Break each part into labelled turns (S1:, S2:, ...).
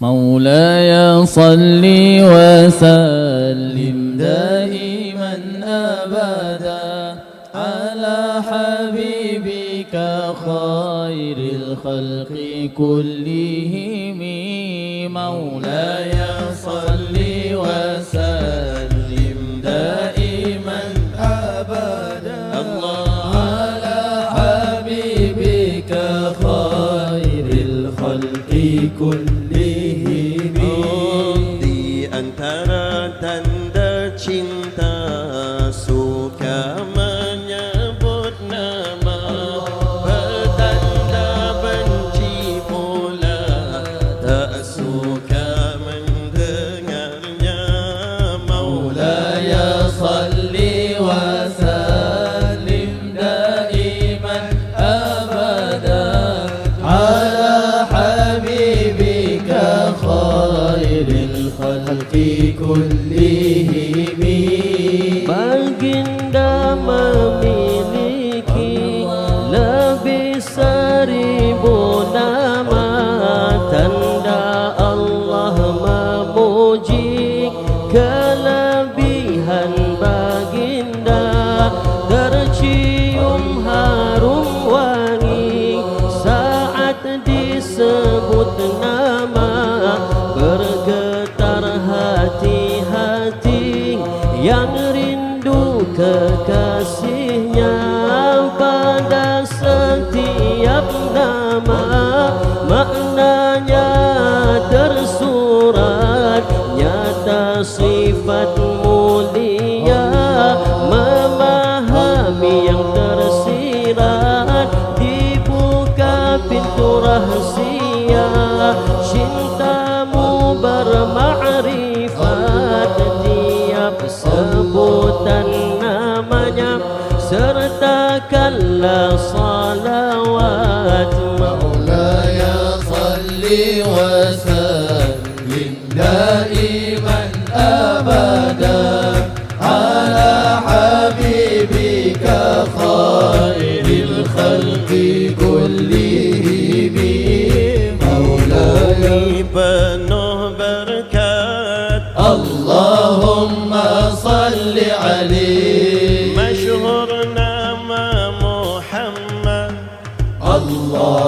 S1: مولاي صل وسلم دائما أبدا على حبيبك خير الخلق كلهم. مولاي صل وسلم دائما أبدا الله على حبيبك خير الخلق كلهم.
S2: Di antara tanda
S1: الخلق
S3: 的心。Sertakanlah salawat
S1: مولاي صل وسلم دائما أبدا على حبيبك خير الخلق كلهم. مولاي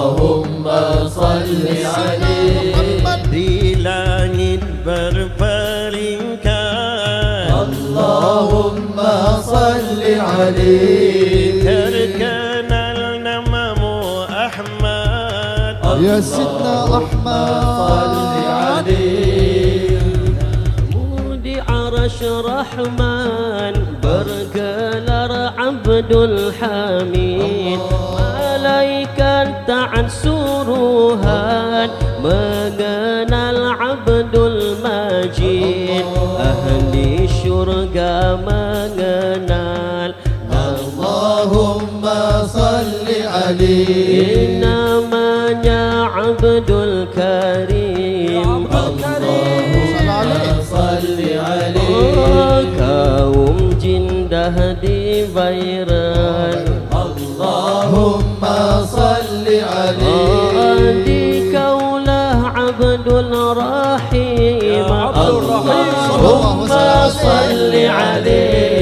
S1: اللهم صل عليه.
S2: ديلان البربر
S1: اللهم صل عليه.
S2: تركنا النمام أحمد.
S4: يا سيدنا
S1: احمد
S4: صل
S1: عليه.
S3: مود عرش رحمن برك لر عبد الحميد. الله. Sampaikan taat suruhan Mengenal Abdul Majid. Ahli syurga mengenal.
S1: Allahumma salli alim
S3: Namanya ya Abdul Karim.
S1: Allahumma salli alim
S3: oh, Kaum
S1: jindah di virus
S3: Oh, di kaulah Abdul Rahim
S1: اللهم صل عليه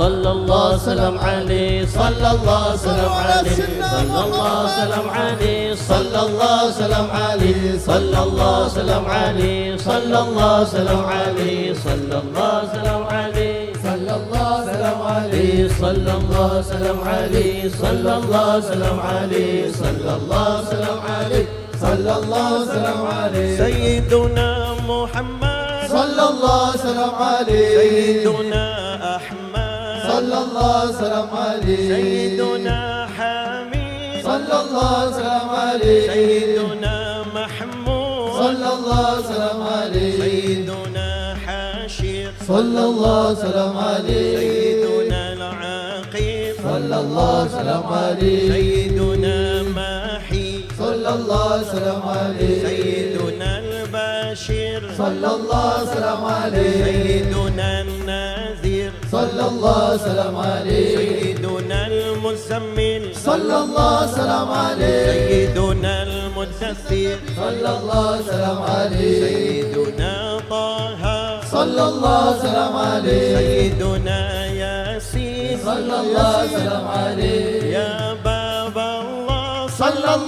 S3: صلى الله سلام عليه صلى الله سلام عليه صلى الله سلام عليه صلى الله سلام عليه صلى الله سلام عليه صلى الله سلام عليه صلى الله سلام عليه
S1: صلى الله سلام عليه
S3: صلى الله سلام عليه صلى الله سلام عليه صلى الله سلام عليه
S1: صلى الله سلام عليه
S2: سيدنا محمد
S1: صلى الله سلام عليه
S2: سيدنا أحمد
S1: صلى الله سلام عليه.
S2: سيدنا حميد.
S1: صلى الله سلام عليه.
S2: سيدنا محمود.
S1: صلى الله سلام عليه.
S2: سيدنا حاشر
S1: صلى الله سلام عليه.
S2: سيدنا العقيب
S1: صلى الله سلام عليه.
S2: سيدنا ماحي
S1: صلى الله سلام عليه.
S2: سيدنا البشير.
S1: صلى الله سلام عليه.
S2: سيدنا النذير
S1: صلى الله سلام عليه.
S2: سيدنا المزمل.
S1: صلى الله سلام عليه.
S2: سيدنا المدثر.
S1: صلى الله سلام عليه.
S2: سيدنا طه.
S1: صلى الله سلام عليه.
S2: سيدنا ياسين.
S1: صلى الله سلام عليه.
S2: يا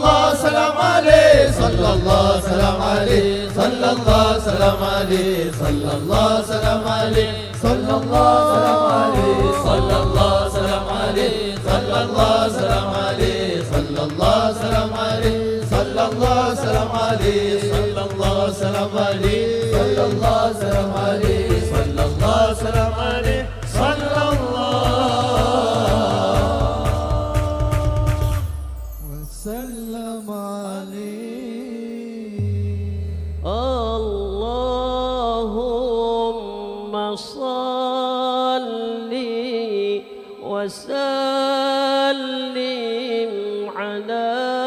S2: الله
S1: سلام عليه صلى الله سلام عليه صلى الله سلام عليه صلى الله سلام عليه صلى الله سلام عليه صلى الله سلام عليه صلى الله سلام عليه صلى الله سلام عليه صلى الله سلام عليه صلى الله سلام عليه صلى الله سلام عليه
S3: لا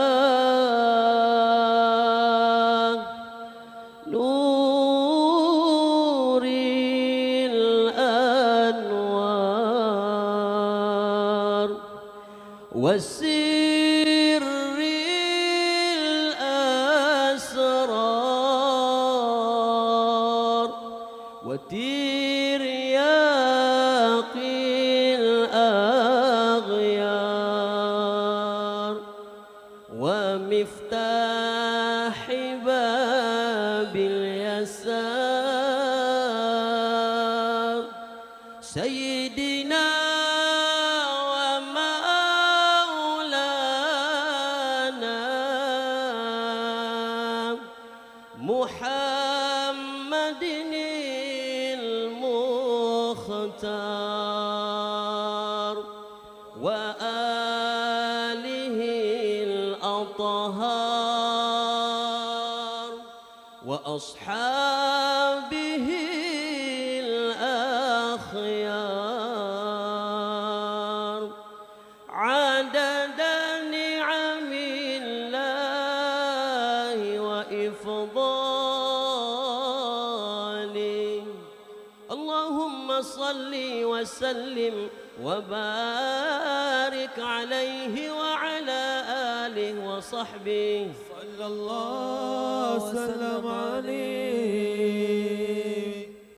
S3: حباب اليسار سيدنا ومولانا محمد المختار. وأصحابه الأخيار. عدد نعم الله وإفضاله. اللهم صل وسلم وبارك عليه وعلى آله وصحبه.
S1: الله وسلم عليه.